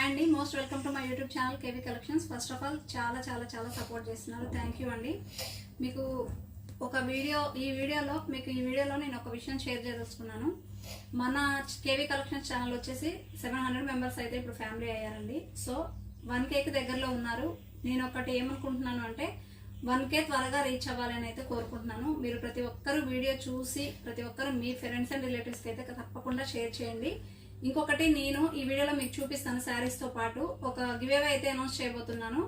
Hi అండి. Most welcome to my YouTube channel KV collections. First of all చాలా చాలా చాలా సపోర్ట్ చేస్తున్నారు. థ్యాంక్ యూ అండి. మీకు ఒక వీడియో ఈ వీడియోలో మీకు ఈ వీడియోలో నేను ఒక విషయం షేర్ చేయదలుచుకున్నాను మన కేవీ కలెక్షన్స్ ఛానల్ వచ్చేసి సెవెన్ హండ్రెడ్ మెంబర్స్ అయితే ఇప్పుడు ఫ్యామిలీ అయ్యారండి. సో వన్ కేకి దగ్గరలో ఉన్నారు. నేను ఒకటి ఏమనుకుంటున్నాను అంటే వన్ కే త్వరగా రీచ్ అవ్వాలని అయితే కోరుకుంటున్నాను. మీరు ప్రతి ఒక్కరు వీడియో చూసి ప్రతి ఒక్కరు మీ ఫ్రెండ్స్ అండ్ రిలేటివ్స్కి అయితే తప్పకుండా షేర్ చేయండి. ఇంకొకటి నేను ఈ వీడియోలో మీకు చూపిస్తాను శారీస్తో పాటు. ఒక గివేవ్ అయితే అనౌన్స్ చేయబోతున్నాను.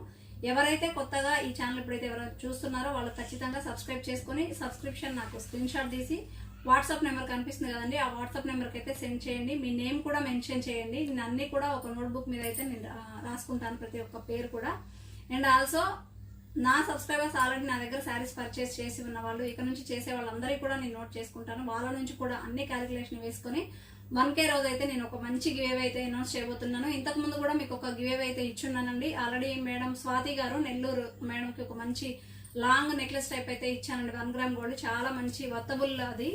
ఎవరైతే కొత్తగా ఈ ఛానల్ ఇప్పుడైతే ఎవరైతే చూస్తున్నారో వాళ్ళు ఖచ్చితంగా సబ్స్క్రైబ్ చేసుకొని సబ్స్క్రిప్షన్ నాకు స్క్రీన్ షాట్ తీసి వాట్సాప్ నెంబర్ కనిపిస్తుంది కదండి ఆ వాట్సాప్ నెంబర్కి అయితే సెండ్ చేయండి. మీ నేమ్ కూడా మెన్షన్ చేయండి. నేను అన్ని కూడా ఒక నోట్బుక్ మీద అయితే నేను రాసుకుంటాను ప్రతి ఒక్క పేరు కూడా. అండ్ ఆల్సో నా సబ్స్క్రైబర్స్ ఆల్రెడీ నా దగ్గర శారీస్ పర్చేస్ చేసి ఉన్న వాళ్ళు ఇక నుంచి చేసే వాళ్ళందరికీ కూడా నేను నోట్ చేసుకుంటాను. వాళ్ళ నుంచి కూడా అన్ని క్యాలిక్యులేషన్ వేసుకొని వన్ కే రోజు అయితే నేను ఒక మంచి గివ్ అయితే అనౌన్స్ చేయబోతున్నాను. ఇంతకు ముందు కూడా మీకు ఒక గివేవ్ అయితే ఇచ్చున్నానండి. ఆల్రెడీ మేడం స్వాతి గారు నెల్లూరు మేడంకి ఒక మంచి లాంగ్ నెక్లెస్ టైప్ అయితే ఇచ్చానండి. వన్ గ్రామ్ గోల్డ్ చాలా మంచి వర్తబుల్ అది.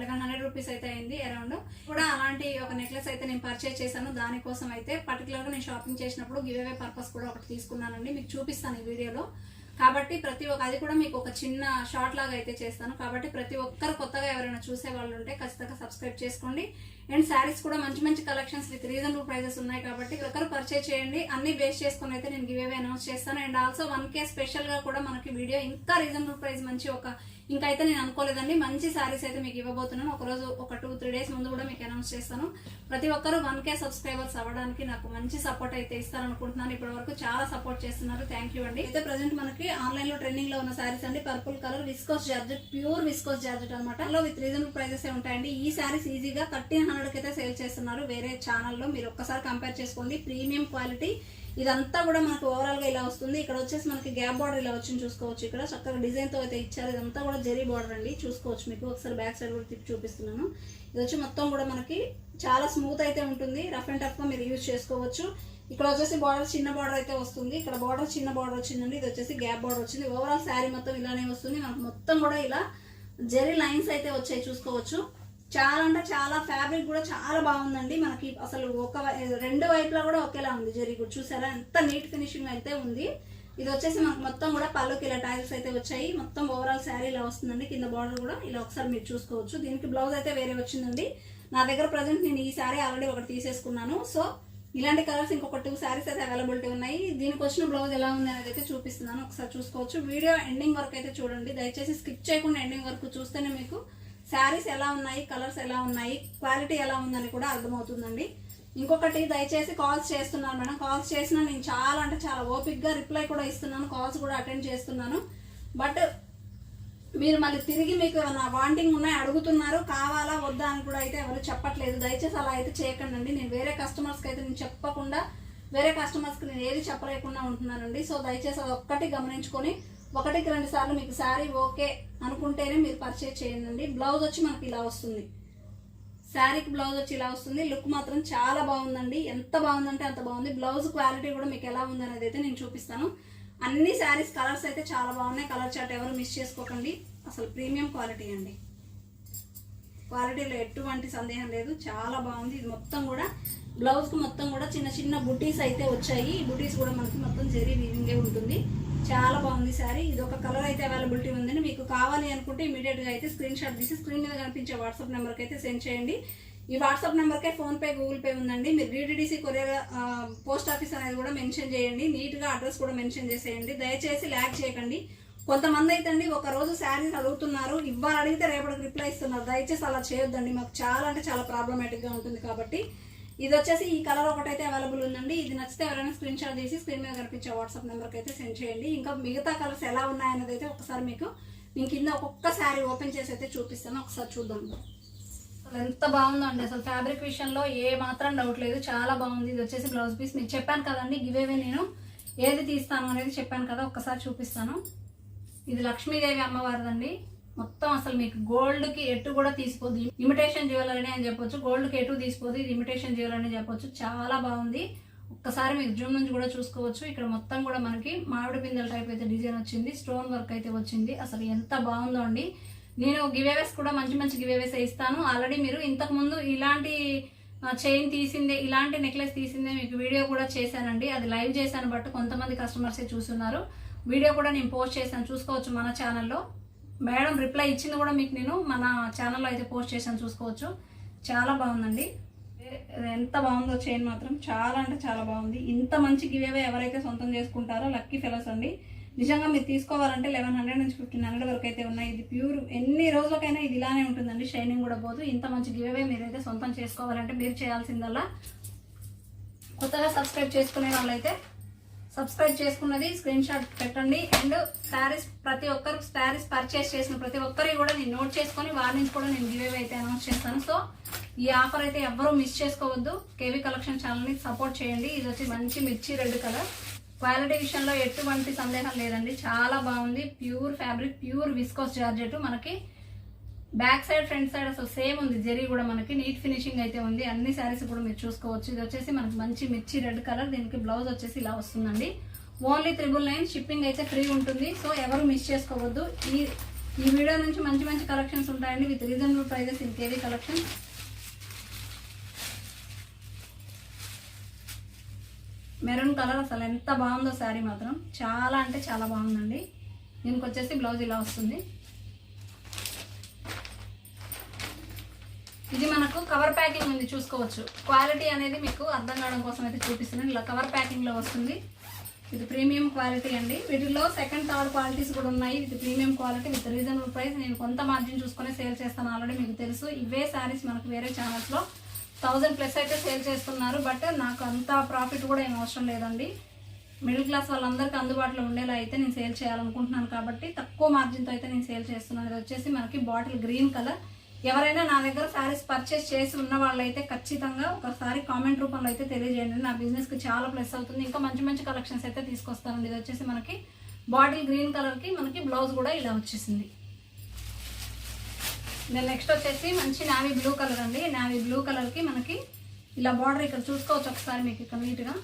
లెవెన్ హండ్రెడ్ రూపీస్ అయితే అయింది అరౌండ్ కూడా అలాంటి ఒక నెక్లెస్ అయితే నేను పర్చేస్ చేశాను. దానికోసం అయితే పర్టికులర్గా నేను షాపింగ్ చేసినప్పుడు గివ్ అవే పర్పస్ కూడా ఒకటి తీసుకున్నానండి. మీకు చూపిస్తాను ఈ వీడియోలో. కాబట్టి ప్రతి ఒక్క అది కూడా మీకు ఒక చిన్న షార్ట్ లాగా అయితే చేస్తాను. కాబట్టి ప్రతి ఒక్కరు కొత్తగా ఎవరైనా చూసే వాళ్ళు ఉంటే ఖచ్చితంగా సబ్స్క్రైబ్ చేసుకోండి. అండ్ శారీస్ కూడా మంచి మంచి కలెక్షన్స్ విత్ రీజనబుల్ ప్రైజెస్ ఉన్నాయి కాబట్టి ఒకరు పర్చేస్ చేయండి. అన్ని బేస్ చేసుకుని అయితే నేను గివ్ అవే అనౌన్స్ చేస్తాను. అండ్ ఆల్సో వన్ కే స్పెషల్గా కూడా మనకి వీడియో ఇంకా రీజనబుల్ ప్రైస్ మంచి ఒక ఇంకా అయితే నేను అనుకోలేదండి. మంచి శారీస్ అయితే మీకు ఇవ్వబోతున్నాను. ఒక రోజు ఒక టూ త్రీ డేస్ ముందు కూడా మీకు అనౌన్స్ చేస్తాను. ప్రతి ఒక్కరు వన్ కే సబ్స్క్రైబర్స్ అవ్వడానికి నాకు మంచి సపోర్ట్ అయితే ఇస్తారనుకుంటున్నాను. ఇప్పటి వరకు చాలా సపోర్ట్ చేస్తున్నారు. థ్యాంక్ యూ అండి. అయితే ప్రజెంట్ మనకి ఆన్లైన్లో ట్రెండింగ్లో ఉన్న శారీస్ అండి. Purple colour viscose georgette pure viscose georgette అనమాట విత్ రీజనబుల్ ప్రైజెస్ ఉంటాయండి. ఈ శారీస్ ఈజీగా థర్టీన్ హండ్రెడ్ అయితే సేల్ చేస్తున్నారు. వేరే ఛానల్లో మీరు ఒక్కసారి కంపేర్ చేసుకోండి. ప్రీమియం క్వాలిటీ ఇదంతా కూడా మనకు ఓవరాల్గా ఇలా వస్తుంది. ఇక్కడ వచ్చేసి మనకి గ్యాప్ బార్డర్ ఇలా వచ్చింది చూసుకోవచ్చు ఇక్కడ. చక్కగా డిజైన్తో అయితే ఇచ్చారు. ఇదంతా కూడా జెరీ బార్డర్ అండి. చూసుకోవచ్చు మీకు. ఒకసారి బ్యాక్ సైడ్ కూడా తిప్పి చూపిస్తున్నాను. ఇది వచ్చి మొత్తం కూడా మనకి చాలా స్మూత్ అయితే ఉంటుంది. రఫ్ అండ్ టఫ్గా మీరు యూజ్ చేసుకోవచ్చు. ఇక్కడ వచ్చేసి బార్డర్ చిన్న బార్డర్ అయితే వస్తుంది. ఇక్కడ బార్డర్ చిన్న బార్డర్ వచ్చిందండి. ఇది వచ్చేసి గ్యాప్ బార్డర్ వచ్చింది. ఓవరాల్ శారీ మొత్తం ఇలానే వస్తుంది. మనకు మొత్తం కూడా ఇలా జెరీ లైన్స్ అయితే వచ్చాయి చూసుకోవచ్చు. చాలా అంటే చాలా ఫ్యాబ్రిక్ కూడా చాలా బాగుందండి. మనకి అసలు ఒక వై- రెండు వైపులా కూడా ఒకేలా ఉంది. జెరీ కూడా చూసారా? ఎంత నీట్ ఫినిషింగ్ అయితే ఉంది. ఇది వచ్చేసి మనకు మొత్తం కూడా పళ్ళుకి ఇలా టైల్స్ అయితే వచ్చాయి. మొత్తం ఓవరాల్ శారీ ఇలా వస్తుందండి. కింద బార్డర్ కూడా ఇలా ఒకసారి మీరు చూసుకోవచ్చు. దీనికి బ్లౌజ్ అయితే వేరే వచ్చిందండి. నా దగ్గర ప్రజెంట్ నేను ఈ శారీ ఆల్రెడీ ఒకటి తీసేసుకున్నాను. సో ఇలాంటి కలర్స్ ఇంకొక టూ శారీస్ అయితే అవైలబిలిటీ ఉన్నాయి. దీనికి వచ్చిన బ్లౌజ్ ఎలా ఉంది అనేది అయితే చూపిస్తున్నాను. ఒకసారి చూసుకోవచ్చు. వీడియో ఎండింగ్ వరకు అయితే చూడండి. దయచేసి స్కిప్ చేయకుండా ఎండింగ్ వరకు చూస్తేనే మీకు శారీస్ ఎలా ఉన్నాయి కలర్స్ ఎలా ఉన్నాయి క్వాలిటీ ఎలా ఉందని కూడా అర్థమవుతుందండి. ఇంకొకటి దయచేసి కాల్స్ చేస్తున్నాను మేడం. కాల్స్ చేసినా నేను చాలా అంటే చాలా ఓపిక్గా రిప్లై కూడా ఇస్తున్నాను కాల్స్ కూడా అటెండ్ చేస్తున్నాను. బట్ మీరు మళ్ళీ తిరిగి మీకు ఏమైనా వాంటింగ్ ఉన్నాయి అడుగుతున్నారు కావాలా వద్దా అని కూడా అయితే ఎవరు చెప్పట్లేదు. దయచేసి అలా అయితే చేయకండి నేను వేరే కస్టమర్స్కి అయితే నేను చెప్పకుండా వేరే కస్టమర్స్కి నేను ఏది చెప్పలేకుండా ఉంటున్నానండి. సో దయచేసి అది ఒక్కటి గమనించుకొని ఒకటికి రెండు సార్లు మీకు శారీ ఓకే అనుకుంటేనే మీరు పర్చేజ్ చేయండి. బ్లౌజ్ వచ్చి మనకి ఇలా వస్తుంది. శారీకి బ్లౌజ్ వచ్చి ఇలా వస్తుంది. లుక్ మాత్రం చాలా బాగుందండి. ఎంత బాగుందంటే అంత బాగుంది. బ్లౌజ్ క్వాలిటీ కూడా మీకు ఎలా ఉంది అనేది అయితే నేను చూపిస్తాను. అన్ని శారీస్ కలర్స్ అయితే చాలా బాగున్నాయి. కలర్ చార్ట్ ఎవరు మిస్ చేసుకోకండి. అసలు ప్రీమియం క్వాలిటీ అండి. క్వాలిటీలో ఎటువంటి సందేహం లేదు. చాలా బాగుంది. ఇది మొత్తం కూడా బ్లౌజ్కి మొత్తం కూడా చిన్న చిన్న బుటీస్ అయితే వచ్చాయి. ఈ బుటీస్ కూడా మనకి మొత్తం జెరీ వీవింగే ఉంటుంది. చాలా బాగుంది సారీ. ఇది ఒక కలర్ అయితే అవైలబిలిటీ ఉందండి మీకు కావాలి అనుకుంటే ఇమీడియట్గా అయితే స్క్రీన్ షాట్ తీసి స్క్రీన్ మీద కనిపించే వాట్సాప్ నెంబర్కి అయితే సెండ్ చేయండి. ఈ వాట్సాప్ నెంబర్కే ఫోన్పే గూగుల్ పే ఉందండి. మీరు డిడిడిసి కొరియర్ పోస్ట్ ఆఫీస్ అనేది కూడా మెన్షన్ చేయండి. నీట్గా అడ్రస్ కూడా మెన్షన్ చేసేయండి. దయచేసి ల్యాక్ చేయకండి. కొంతమంది అయితే అండి ఒక రోజు శారీస్ అడుగుతున్నారు. ఇవ్వాలి అడిగితే రేపటికి రిప్లై ఇస్తున్నారు. దయచేసి అలా చేయొద్దండి. మాకు చాలా అంటే చాలా ప్రాబ్లమేటిక్గా ఉంటుంది కాబట్టి ఇది వచ్చేసి ఈ కలర్ ఒకటైతే అవైలబుల్ ఉందండి. ఇది నచ్చితే ఎవరైనా స్క్రీన్ షాట్ తీసి స్క్రీన్ మీద కనిపించే వాట్సాప్ నెంబర్కి అయితే సెండ్ చేయండి. ఇంకా మిగతా కలర్స్ ఎలా ఉన్నాయన్నది అయితే ఒకసారి మీకు నేను కింద ఒక్కొక్క శారీ ఓపెన్ చేసి అయితే చూపిస్తాను. ఒకసారి చూద్దాం. అసలు ఎంత బాగుందండి. అసలు ఫ్యాబ్రిక్ విషయంలో ఏ మాత్రం డౌట్ లేదు. చాలా బాగుంది. ఇది వచ్చేసి బ్లౌజ్ పీస్ మీకు చెప్పాను కదండి గివేవే నేను ఏది తీస్తాను అనేది చెప్పాను కదా ఒక్కసారి చూపిస్తాను. ఇది లక్ష్మీదేవి అమ్మవారిదండి. మొత్తం అసలు మీకు గోల్డ్కి ఎటు కూడా తీసిపోదు. ఇమిటేషన్ జ్యువెలరీ అని చెప్పొచ్చు గోల్డ్కి ఎటు తీసిపోదు ఇది ఇమిటేషన్ జ్యువెలరీ అని చెప్పొచ్చు. చాలా బాగుంది. ఒక్కసారి మీకు జూమ్ నుంచి కూడా చూసుకోవచ్చు. ఇక్కడ మొత్తం కూడా మనకి మామిడి పిందెల టైప్ అయితే డిజైన్ వచ్చింది స్టోన్ వర్క్ అయితే వచ్చింది. అసలు ఎంత బాగుందో అండి. నేను గివేవేస్ కూడా మంచి మంచి గివేవేస్ ఇస్తాను. ఆల్రెడీ మీరు ఇంతకు ముందు ఇలాంటి చైన్ తీసిందే ఇలాంటి నెక్లెస్ తీసిందే మీకు వీడియో కూడా చేశానండి. అది లైవ్ చేశాను బట్ కొంతమంది కస్టమర్సే చూస్తున్నారు. వీడియో కూడా నేను పోస్ట్ చేశాను. చూసుకోవచ్చు మన ఛానల్లో మేడం రిప్లై ఇచ్చింది కూడా మీకు నేను. మన ఛానల్లో అయితే పోస్ట్ చేశాను చూసుకోవచ్చు. చాలా బాగుందండి. ఎంత బాగుందో చైన్ మాత్రం చాలా అంటే చాలా బాగుంది. ఇంత మంచి గివేవే ఎవరైతే సొంతం చేసుకుంటారో లక్కీ ఫెలోస్ అండి. నిజంగా మీరు తీసుకోవాలంటే లెవెన్ హండ్రెడ్ నుంచి ఫిఫ్టీన్ హండ్రెడ్ వరకు అయితే ఉన్నాయి. ఇది ప్యూర్ ఎన్ని రోజులకైనా ఇది ఇలానే ఉంటుందండి. షైనింగ్ కూడా పోదు. ఇంత మంచి గివేవే మీరైతే సొంతం చేసుకోవాలంటే మీరు చేయాల్సిందల్లా. కొత్తగా సబ్స్క్రైబ్ చేసుకునే వాళ్ళైతే సబ్స్క్రైబ్ చేసుకున్నది స్క్రీన్ షాట్ పెట్టండి. అండ్ శారీస్ ప్రతి ఒక్కరు శారీస్ పర్చేస్ చేసిన ప్రతి ఒక్కరి కూడా నేను నోట్ చేసుకొని వారి నుంచి కూడా నేను గివేవ్ అయితే అనౌన్స్ చేస్తాను. సో ఈ ఆఫర్ అయితే ఎవ్వరూ మిస్ చేసుకోవద్దు. కేవీ కలెక్షన్ ఛానల్ని సపోర్ట్ చేయండి. ఇది వచ్చి మంచి మిర్చి రెడ్ కలర్ క్వాలిటీ విషయంలో ఎటువంటి సందేహం లేదండి. చాలా బాగుంది. Pure fabric pure viscose georgette మనకి బ్యాక్ సైడ్ ఫ్రంట్ సైడ్ అసలు సేమ్ ఉంది. జరీ కూడా మనకి నీట్ ఫినిషింగ్ అయితే ఉంది. అన్ని శారీస్ కూడా మీరు చూసుకోవచ్చు. ఇది వచ్చేసి మనకి మంచి మిర్చి రెడ్ కలర్. దీనికి బ్లౌజ్ వచ్చేసి ఇలా వస్తుందండి. Only triple nine. షిప్పింగ్ అయితే ఫ్రీ ఉంటుంది. సో ఎవరు మిస్ చేసుకోవద్దు. ఈ ఈ వీడియో నుంచి మంచి మంచి కలెక్షన్స్ ఉంటాయండి. With reasonable prices in KV collection maroon colour అసలు ఎంత బాగుందో శారీ మాత్రం. చాలా అంటే చాలా బాగుందండి. దీనికి వచ్చేసి బ్లౌజ్ ఇలా వస్తుంది. ఇది మనకు కవర్ ప్యాకింగ్ ఉంది చూసుకోవచ్చు. క్వాలిటీ అనేది మీకు అర్థం కావడం కోసం అయితే చూపిస్తున్నాను. ఇలా కవర్ ప్యాకింగ్లో వస్తుంది. ఇది ప్రీమియం క్వాలిటీ అండి. వీటిలో సెకండ్ థర్డ్ క్వాలిటీస్ కూడా ఉన్నాయి. With premium quality with reasonable price నేను కొంత మార్జిన్ చూసుకొని సేల్ చేస్తాను ఆల్రెడీ మీకు తెలుసు. ఇవే శారీస్ మనకు వేరే ఛానల్స్లో థౌజండ్ ప్లస్ అయితే సేల్ చేస్తున్నారు. బట్ నాకు అంత ప్రాఫిట్ కూడా ఏం అవసరం లేదండి. మిడిల్ క్లాస్ వాళ్ళందరికీ అందుబాటులో ఉండేలా అయితే నేను సేల్ చేయాలనుకుంటున్నాను. కాబట్టి తక్కువ మార్జిన్తో అయితే నేను సేల్ చేస్తున్నాను. ఇది వచ్చేసి మనకి బాటిల్ గ్రీన్ కలర్ ఎవరైనా నా దగ్గర శారీస్ పర్చేస్ చేసి ఉన్న వాళ్ళైతే ఖచ్చితంగా ఒకసారి కామెంట్ రూపంలో అయితే తెలియజేయండి. నా బిజినెస్కి చాలా ప్లస్ అవుతుంది. ఇంకా మంచి మంచి కలెక్షన్స్ అయితే తీసుకొస్తానండి. ఇది వచ్చేసి మనకి బాటిల్ గ్రీన్ కలర్కి మనకి బ్లౌజ్ కూడా ఇలా వచ్చేసింది. దెన్ నెక్స్ట్ వచ్చేసి మంచి నావీ బ్లూ కలర్ అండి. నావీ బ్లూ కలర్కి మనకి ఇలా బార్డర్ ఇక్కడ చూసుకోవచ్చు ఒకసారి మీకు ఇక్కడ నీట్గా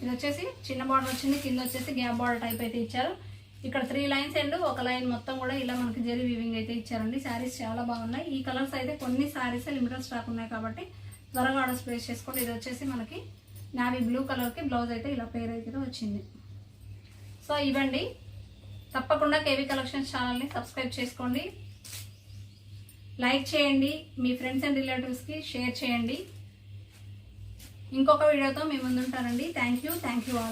ఇది వచ్చేసి చిన్న బార్డర్ వచ్చింది కింద వచ్చేసి గ్యాప్ బార్డర్ టైప్ అయితే ఇచ్చారు. ఇక్కడ త్రీ లైన్స్ అండ్ ఒక లైన్ మొత్తం కూడా ఇలా మనకి జెరీ వీవింగ్ అయితే ఇచ్చారండి. శారీస్ చాలా బాగున్నాయి. ఈ కలర్స్ అయితే కొన్ని శారీస్ లిమిటెడ్ స్టాక్ ఉన్నాయి కాబట్టి త్వరగా ఆర్డర్స్ ప్లేస్ చేసుకోండి. ఇది వచ్చేసి మనకి నావీ బ్లూ కలర్కి బ్లౌజ్ అయితే ఇలా పేరు అయితే వచ్చింది. సో ఇవ్వండి. తప్పకుండా కేవీ కలెక్షన్స్ ఛానల్ని సబ్స్క్రైబ్ చేసుకోండి. లైక్ చేయండి. మీ ఫ్రెండ్స్ అండ్ రిలేటివ్స్కి షేర్ చేయండి. ఇంకొక వీడియోతో మీ ముందుంటారండి. Thank you thank you all